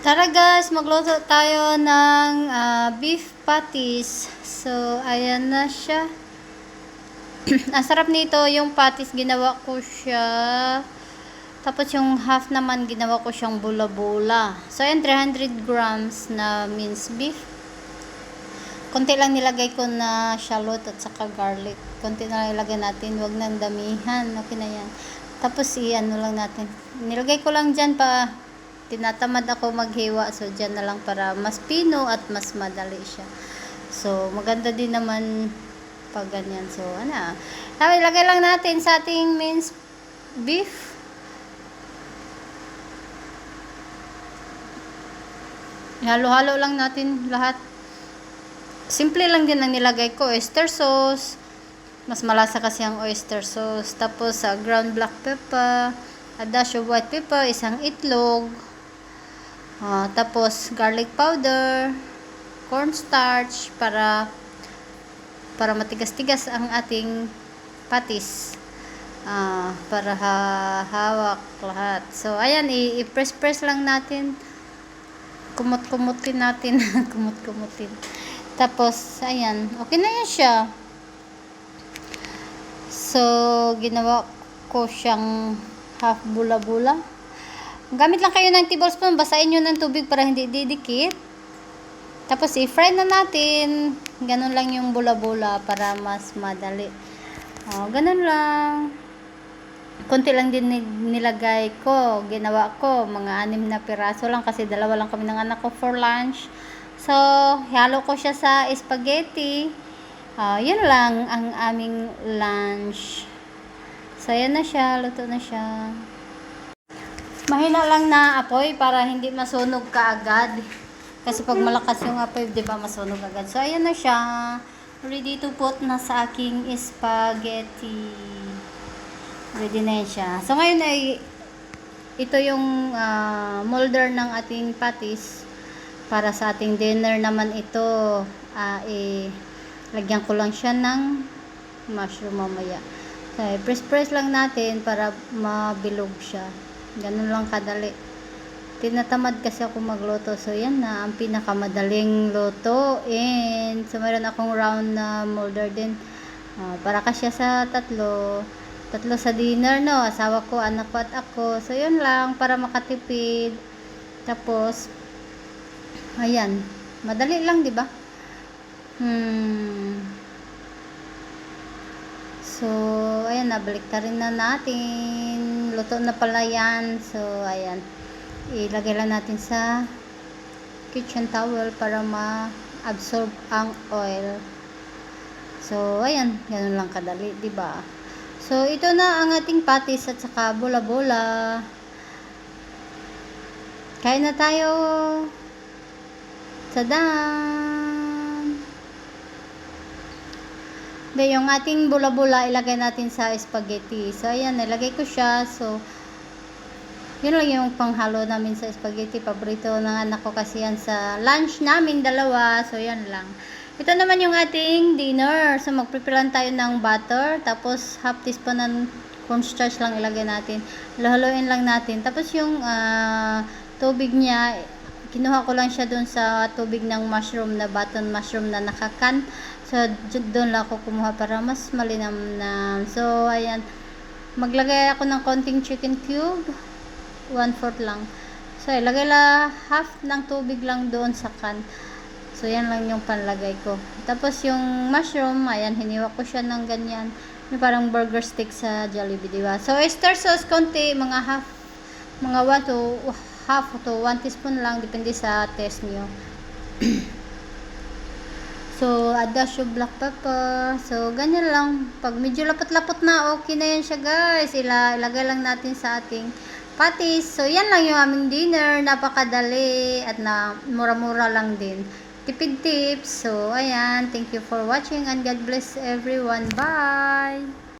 Tara guys, magluto tayo ng ah, beef patties. So, ayan na siya. Ang sarap nito, yung patties, ginawa ko siya. Tapos yung half naman, ginawa ko siyang bula-bula. So, ayan, 300 grams na minced beef. Konti lang nilagay ko na shallot at saka garlic. Konti na lang ilagay natin, wag nang damihan. Okay na yan. Tapos, i-ano lang natin. Nilagay ko lang dyan pa, tinatamad ako maghiwa. So, dyan na lang para mas pino at mas madali siya. So, maganda din naman pag ganyan. So, ano. Tapos, ilagay lang natin sa ating minced beef. Halo-halo lang natin lahat. Simple lang din ang nilagay ko. Oyster sauce. Mas malasa kasi ang oyster sauce. Tapos, sa ground black pepper. A dash of white pepper. Isang itlog. Ah, tapos, garlic powder. Cornstarch. Para para matigas-tigas ang ating patis. Ah, para ha hawak lahat. So, ayan. I-press-press lang natin kumot-kumutin natin. kumot-kumutin. Tapos, ayan. Okay na yan siya. So, ginawa ko siyang half bula-bula. Gamit lang kayo ng tablespoon. Basahin nyo ng tubig para hindi didikit. Tapos, i-fry na natin. Ganun lang yung bula-bula para mas madali. Oh, ganun lang konti lang din ni- nilagay ko, ginawa ko, mga anim na piraso lang kasi dalawa lang kami ng anak ko for lunch. So, halo ko siya sa spaghetti. Ah, yun lang ang aming lunch. So, yan na siya, luto na siya. Mahina lang na apoy para hindi masunog kaagad. Kasi pag malakas yung apoy, di ba masunog agad. So, ayan na siya. Ready to put na sa aking spaghetti. Ready na siya. So, ngayon ay ito yung ah, molder ng ating patis. Para sa ating dinner naman ito, ah, eh, lagyan ko lang siya ng mushroom mamaya. So, press-press lang natin para mabilog siya. Ganun lang kadali. Tinatamad kasi ako magluto. So, yan na ang pinakamadaling luto. And, so, meron akong round na molder din. Ah, para kasya sa tatlo. Tatlo sa dinner, no? Asawa ko, anak ko at ako. So, yun lang. Para makatipid. Tapos, ayan. Madali lang, di ba? Hmm. So, ayan, nabalik na rin na natin. Luto na pala yan. So, ayan. Ilagay lang natin sa kitchen towel para ma-absorb ang oil. So, ayan. Ganun lang kadali, ba? So, ito na ang ating patis at saka bola-bola. Kain na tayo. Tadaan! De, yung ating bula-bula, ilagay natin sa spaghetti. So, ayan, nilagay ko siya. So, yun lang yung panghalo namin sa spaghetti. Paborito ng anak ko kasi yan sa lunch namin, dalawa. So, yan lang. Ito naman yung ating dinner. So, magprepare lang tayo ng butter. Tapos, half teaspoon ng cornstarch lang ilagay natin. Haluin lang natin. Tapos, yung ah, tubig niya, kinuha ko lang siya dun sa tubig ng mushroom na button mushroom na nakakan. So, doon lang ako kumuha para mas malinam na. So, ayan. Maglagay ako ng konting chicken cube. One-fourth lang. So, ilagay la half ng tubig lang doon sa can. So, yan lang yung panlagay ko. Tapos, yung mushroom, ayan, hiniwa ko siya ng ganyan. Yung parang burger stick sa Jollibee, di ba? So, oyster sauce, konti, mga half, mga 1 to half to 1 teaspoon lang, depende sa taste nyo. so, a dash of black pepper. So, ganyan lang. Pag medyo lapot-lapot na, okay na yan siya, guys. Ila, ilagay lang natin sa ating patis. So, yan lang yung aming dinner. Napakadali at na mura-mura lang din. Tipid tips. So, ayan. Thank you for watching and God bless everyone. Bye!